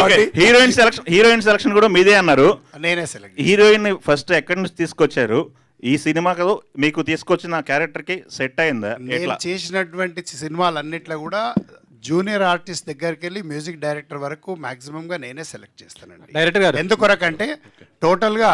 Okay heroine selection heroine selection కూడా మీదే అన్నారు. నేనే సెలెక్ట్ హీరోయిన్ ఫస్ట్ ఎక్కడి నుంచి తీసుకొచ్చారు? ఈ సినిమాకు మీకు తీసుకొచ్చిన క్యారెక్టర్కి సెట్ అయిందా? నేను చేసినటువంటి సినిమాలన్నిట్లో కూడా జూనియర్ ఆర్టిస్ట్ దగ్గరికి వెళ్ళి మ్యూజిక్ డైరెక్టర్ వరకు మాక్సిమంగా నేనే సెలెక్ట్ చేస్తానండి. డైరెక్టర్ గారు. ఎందుకొరకంటే టోటల్గా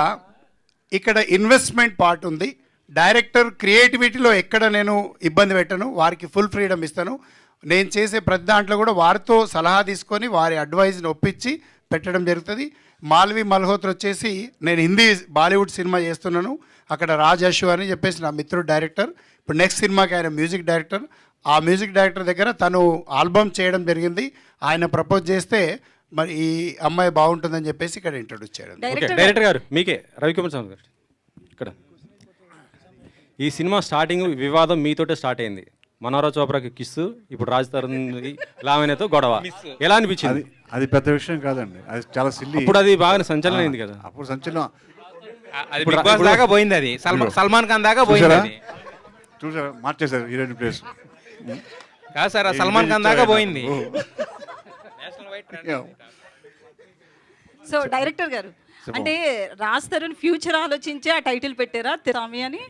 ఇక్కడ ఇన్వెస్ట్మెంట్ పార్ట్ ఉంది. డైరెక్టర్ క్రియేటివిటీలో ఎక్కడ నేను ఇబ్బంది పెట్టను. వారికి ఫుల్ ఫ్రీడమ్ ఇస్తాను. నేను చేసే ప్రతి దాంట్లో కూడా వారితో సలహా తీసుకొని వారి అడ్వైజ్ని ఒప్పించి పెట్టడం జరుగుతుంది. మాల్వి మల్హోత్ర వచ్చేసి నేను హిందీ బాలీవుడ్ సినిమా చేస్తున్నాను. అక్కడ రాజ్ అశు అని చెప్పేసి నా మిత్రుడు డైరెక్టర్. ఇప్పుడు నెక్స్ట్ సినిమాకి ఆయన మ్యూజిక్ డైరెక్టర్. ఆ మ్యూజిక్ డైరెక్టర్ దగ్గర తను ఆల్బమ్ చేయడం జరిగింది. ఆయన ప్రపోజ్ చేస్తే మరి ఈ అమ్మాయి బాగుంటుందని చెప్పేసి ఇక్కడ ఇంట్రొడ్యూస్ చేయడం ఓకే డైరెక్టర్ డైరెక్టర్ గారు మీకే రవికుమార్ స్వామి గారు. ఇక్కడ. ఈ సినిమా స్టార్టింగ్ వివాదం మీతోటే స్టార్ట్ అయింది. మనోహర చోప్రాకి కిస్సు ఇప్పుడు రాజ్ తరుణ్ లావణ్యతో గొడవ. ఎలా అది అనిపించింది? అది పెద్ద విషయం కాదండి. అది చాలా సిల్లి ఇప్పుడు అది బాగా సంచలనం అయింది కదా. అప్పుడు సంచలనం. అది బిగ్ బాస్ దాకా పోయింది అది. సల్మాన్ సల్మాన్ ఖాన్ దాకా పోయింది చూసారా అది. చూసారా? మార్చేశారు హీరోయిన్ ప్లేస్. కాదు సార్ సల్మాన్ ఖాన్ దాకా పోయింది. సో డైరెక్టర్ గారు అంటే రాజ్ తరుణ్ ఫ్యూచర్ ఆలోచించి ఆ టైటిల్ పెట్టారా తిరామి అని?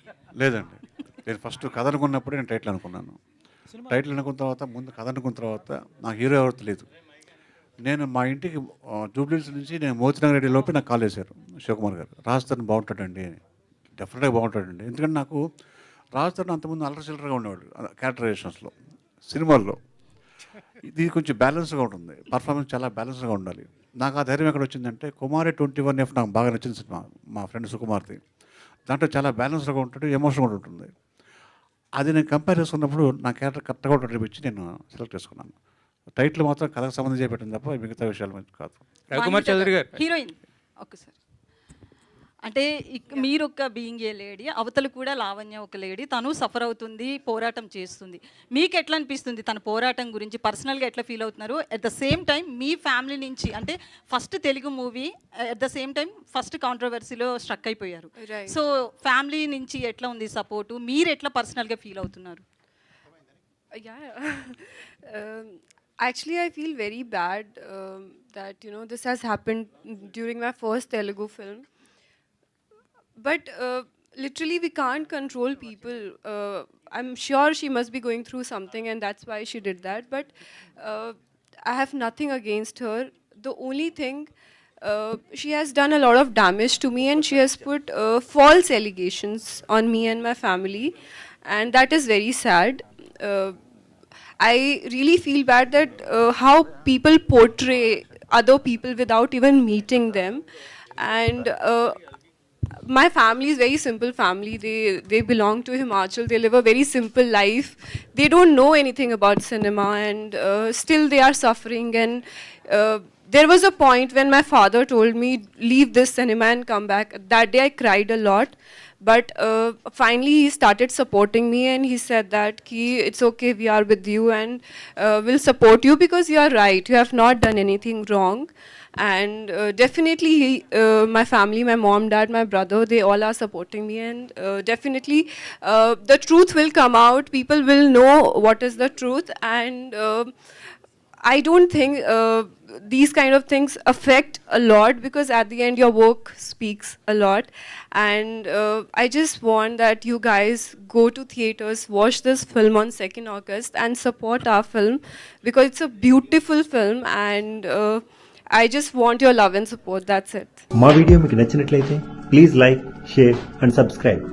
లేదండి. నేను ఫస్ట్ కథ అనుకున్నప్పుడే నేను టైటిల్ అనుకున్నాను. టైటిల్ అనుకున్న తర్వాత ముందు కథ అనుకున్న తర్వాత నాకు హీరో ఎవరు తెలియదు నేను మా ఇంటికి జూబ్లీస్ నుంచి నేను మోతినగర్ రెడ్డి లోపే నాకు కాల్ చేశారు శివకుమార్ గారు. రాజస్థాన్ బాగుంటాడండి అని. డెఫినెట్గా బాగుంటాడండి. ఎందుకంటే నాకు రాజస్థాన్ అంతకుముందు అల్లరి చిల్లరగా ఉండేవాడు క్యారెక్టరైజేషన్స్ సినిమాల్లో. ఇది కొంచెం బ్యాలెన్స్గా ఉంటుంది. పర్ఫార్మెన్స్ చాలా బ్యాలెన్స్గా ఉండాలి. నాకు ఆ ధైర్యం ఎక్కడ వచ్చిందంటే కుమారి ట్వంటీ వన్ ఎఫ్ నాకు బాగా నచ్చిన సినిమా మా ఫ్రెండ్ సుకుమార్ది. దాంట్లో చాలా బ్యాలెన్స్గా ఉంటాడు ఎమోషన్గా కూడా ఉంటుంది. అది నేను కంపేర్ చేసుకున్నప్పుడు నా క్యారెక్టర్ కరెక్ట్గా ఉంటుంది అనిపించి నేను సెలెక్ట్ చేసుకున్నాను. టైటిల్ మాత్రం కథకు సంబంధించి పెట్టింది తప్ప మిగతా విషయాలు మంచి కాదు. రవికుమార్ చౌదరి గారు. హీరోయిన్. ఒక్కసారి అంటే మీరు ఒక బీయింగ్ ఏ లేడీ అవతల కూడా లావణ్య ఒక లేడీ తను సఫర్ అవుతుంది పోరాటం చేస్తుంది. మీకు ఎట్లా అనిపిస్తుంది తన పోరాటం గురించి? పర్సనల్గా ఎట్లా ఫీల్ అవుతున్నారు? అట్ ద సేమ్ టైం మీ ఫ్యామిలీ నుంచి అంటే first Telugu movie at the same time first కాంట్రవర్సీలో struck అయిపోయారు. సో ఫ్యామిలీ నుంచి ఎట్లా ఉంది సపోర్టు మీరు ఎట్లా పర్సనల్గా ఫీల్ అవుతున్నారు? Actually i feel very bad um, that you know this has happened during my first telugu film. But uh, literally we can't control people uh, i'm sure she must be going through something and that's why she did that. But uh, i have nothing against her. The only thing uh, she has done a lot of damage to me and she has put uh, false allegations on me and my family and that is very sad. Uh, I really feel bad that uh, how people portray other people without even meeting them, and uh, my family is very simple family. They they belong to Himachal. They live a very simple life. They don't know anything about cinema, and uh, still they are suffering. And uh, there was a point when my father told me leave this cinema and come back. That day I cried a lot. But uh, finally, he started supporting me, and he said that Ki, it's okay, we are with you, and uh, we'll support you because you are right. You have not done anything wrong, and uh, definitely, he, uh, my family, my mom, dad, my brother, they all are supporting me, and uh, definitely, uh, the truth will come out. People will know what is the truth, and. Uh, I don't think uh, these kind of things affect a lot because at the end your work speaks a lot. And uh, I just want that you guys go to theaters, watch this film on 2nd August, and support our film because it's a beautiful film. And uh, I just want your love and support. That's it. మా video మీకు నచ్చినట్లయితే please like share and subscribe